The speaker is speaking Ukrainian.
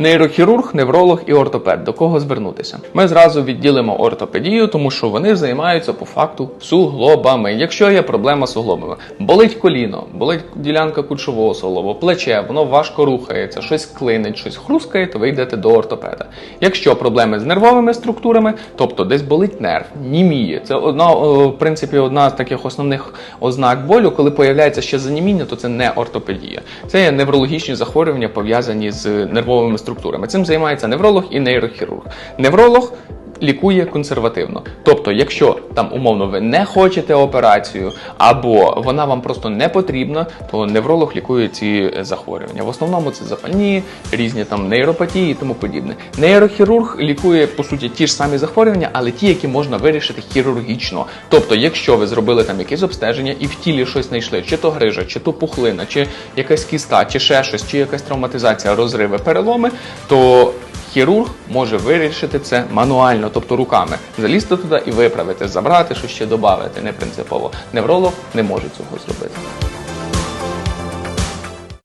Нейрохірург, невролог і ортопед. До кого звернутися? Ми зразу відділимо ортопедію, тому що вони займаються по факту суглобами. Якщо є проблема з суглобами, болить коліно, болить ділянка кульшового суглобу, плече, воно важко рухається, щось клинить, щось хрускає, то ви йдете до ортопеда. Якщо проблеми з нервовими структурами, тобто десь болить нерв, німіє. Це одна, в принципі, одна з таких основних ознак болю. Коли появляється ще заніміння, то це не ортопедія. Це є неврологічні захворювання, пов'язані з нервовими структурами. Цим займається невролог і нейрохірург. Невролог лікує консервативно. Тобто, якщо там умовно ви не хочете операцію, або вона вам просто не потрібна, то невролог лікує ці е, захворювання. В основному це запальні, різні там нейропатії і тому подібне. Нейрохірург лікує по суті ті ж самі захворювання, але ті, які можна вирішити хірургічно. Тобто, якщо ви зробили там якесь обстеження і в тілі щось знайшли, чи то грижа, чи то пухлина, чи якась кіста, чи ще щось, чи якась травматизація, розриви, переломи, то Хірург може вирішити це мануально, тобто руками, залізти туди і виправити, забрати, що ще додати, не принципово. Невролог не може цього зробити.